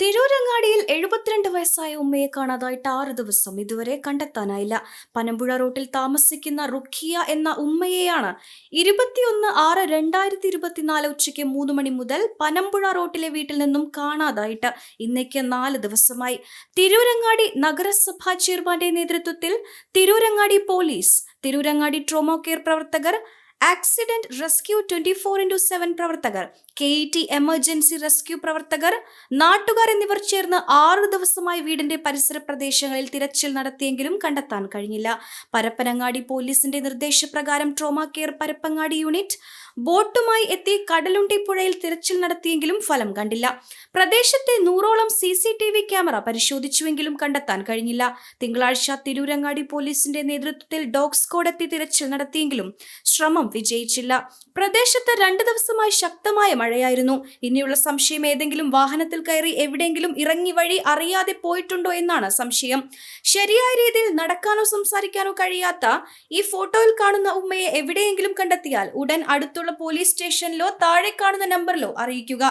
തിരൂരങ്ങാടിയിൽ എഴുപത്തിരണ്ട് വയസ്സായ ഉമ്മയെ കാണാതായിട്ട് ആറ് ദിവസം ഇതുവരെ കണ്ടെത്താനായില്ല. പനമ്പുഴ റോട്ടിൽ താമസിക്കുന്ന റുഖിയ എന്ന ഉമ്മയെയാണ് ഇരുപത്തിയൊന്ന് ആറ് രണ്ടായിരത്തി ഇരുപത്തിനാല് ഉച്ചയ്ക്ക് മൂന്ന് മണി മുതൽ പനമ്പുഴ റോട്ടിലെ വീട്ടിൽ നിന്നും കാണാതായിട്ട് ഇന്നേക്ക് നാല് ദിവസമായി. തിരൂരങ്ങാടി നഗരസഭാ ചെയർമാന്റെ നേതൃത്വത്തിൽ Tirurangadi police Tirurangadi trauma care പ്രവർത്തകർ accident rescue twenty four into seven പ്രവർത്തകർ K E T emergency rescue പ്രവർത്തകർ നാട്ടുകാർ എന്നിവർ ചേർന്ന് ആറു ദിവസമായി വീടിന്റെ പരിസര പ്രദേശങ്ങളിൽ തിരച്ചിൽ നടത്തിയെങ്കിലും കണ്ടെത്താൻ കഴിഞ്ഞില്ല. പരപ്പനങ്ങാടി പോലീസിന്റെ നിർദ്ദേശപ്രകാരം ട്രോമ കെയർ പരപ്പങ്ങാടി യൂണിറ്റ് ബോട്ടുമായി എത്തി കടലുണ്ടി പുഴയിൽ തിരച്ചിൽ നടത്തിയെങ്കിലും ഫലം കണ്ടില്ല. പ്രദേശത്തെ നൂറോളം C C T V camera പരിശോധിച്ചുവെങ്കിലും കണ്ടെത്താൻ കഴിഞ്ഞില്ല. തിങ്കളാഴ്ച തിരൂരങ്ങാടി പോലീസിന്റെ നേതൃത്വത്തിൽ ഡോഗ് സ്ക്വാഡ് എത്തി തിരച്ചിൽ നടത്തിയെങ്കിലും ശ്രമം വിജയിച്ചില്ല. പ്രദേശത്ത് രണ്ടു ദിവസമായി ശക്തമായ മഴയായിരുന്നു. ഇനിയുള്ള സംശയം ഏതെങ്കിലും വാഹനത്തിൽ കയറി എവിടെയെങ്കിലും ഇറങ്ങി വഴി അറിയാതെ പോയിട്ടുണ്ടോ എന്നാണ് സംശയം. ശരിയായ രീതിയിൽ നടക്കാനോ സംസാരിക്കാനോ കഴിയാത്ത ഈ ഫോട്ടോയിൽ കാണുന്ന ഉമ്മയെ എവിടെയെങ്കിലും കണ്ടെത്തിയാൽ ഉടൻ അടുത്തുള്ള പോലീസ് സ്റ്റേഷനിലോ താഴെ കാണുന്ന നമ്പറിലോ അറിയിക്കുക.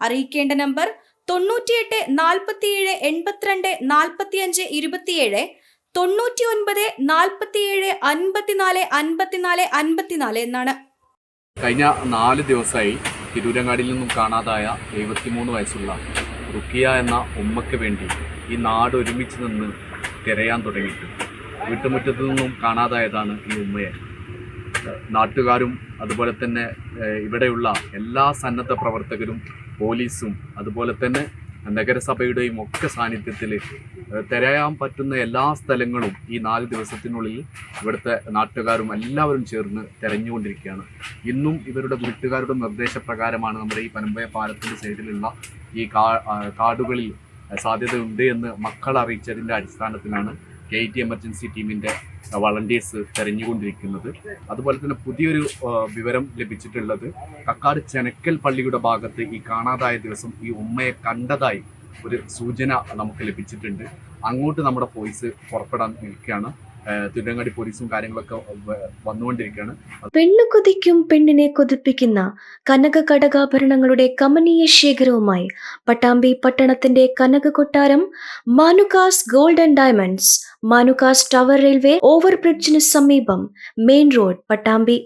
അറിയിക്കേണ്ട നമ്പർ തൊണ്ണൂറ്റിയെട്ട് നാൽപ്പത്തിയേഴ് എൺപത്തിരണ്ട് നാൽപ്പത്തിയഞ്ച് ഇരുപത്തിയേഴ് തൊണ്ണൂറ്റി ഒൻപത് നാൽപ്പത്തിയേഴ് അൻപത്തിനാല് അൻപത്തിനാല് അൻപത്തിനാല് എന്നാണ്. കഴിഞ്ഞ നാല് ദിവസമായി തിരൂരങ്ങാടിയിൽ നിന്നും കാണാതായ എഴുപത്തിമൂന്ന് വയസ്സുള്ള റുക്കിയ എന്ന ഉമ്മയ്ക്ക് വേണ്ടി ഈ നാട് ഒരുമിച്ച് നിന്ന് തിരയാൻ തുടങ്ങിയിട്ട് വീട്ടുമുറ്റത്തു നിന്നും കാണാതായതാണ് ഈ ഉമ്മയെ. നാട്ടുകാരും അതുപോലെ തന്നെ ഇവിടെയുള്ള എല്ലാ സന്നദ്ധ പ്രവർത്തകരും പോലീസും അതുപോലെ തന്നെ നഗരസഭയുടെയും ഒക്കെ സാന്നിധ്യത്തിൽ തിരയാൻ പറ്റുന്ന എല്ലാ സ്ഥലങ്ങളും ഈ നാല് ദിവസത്തിനുള്ളിൽ ഇവിടുത്തെ നാട്ടുകാരും എല്ലാവരും ചേർന്ന് തിരഞ്ഞുകൊണ്ടിരിക്കുകയാണ്. ഇന്നും ഇവരുടെ വീട്ടുകാരുടെ നിർദ്ദേശപ്രകാരമാണ് നമ്മുടെ ഈ പനമ്പയ പാലത്തിന്റെ സൈഡിലുള്ള ഈ കാടുകളിൽ സാധ്യതയുണ്ട് എന്ന് മക്കൾ അറിയിച്ചതിന്റെ അടിസ്ഥാനത്തിലാണ് കെ ടി എമർജൻസി ടീമിന്റെ വളണ്ടിയേഴ്സ് തെരഞ്ഞുകൊണ്ടിരിക്കുന്നത്. അതുപോലെ തന്നെ പുതിയൊരു വിവരം ലഭിച്ചിട്ടുള്ളത് കക്കാട് ചെനക്കൽ പള്ളിയുടെ ഭാഗത്ത് ഈ കാണാതായ ദിവസം ഈ ഉമ്മയെ കണ്ടതായി ഒരു സൂചന നമുക്ക് ലഭിച്ചിട്ടുണ്ട്. അങ്ങോട്ട് നമ്മുടെ പോയിസ് പുറപ്പെടാൻ നിൽക്കുകയാണ്. ആ, തിരുവങ്ങാടി പോലീസും കാര്യങ്ങളൊക്കെ വന്നുകൊണ്ടിരിക്കുകയാണ്. പെണ്ണു കൊതിക്കും പെണ്ണിനെ കൊതിപ്പിക്കുന്ന കനക കടകാഭരണങ്ങളുടെ കമനീയ ശേഖരവുമായി പട്ടാമ്പി പട്ടണത്തിന്റെ കനക കൊട്ടാരം Manukas gold and diamonds Manukas tower railway ഓവർബ്രിഡ്ജിന് സമീപം മെയിൻ റോഡ് പട്ടാമ്പി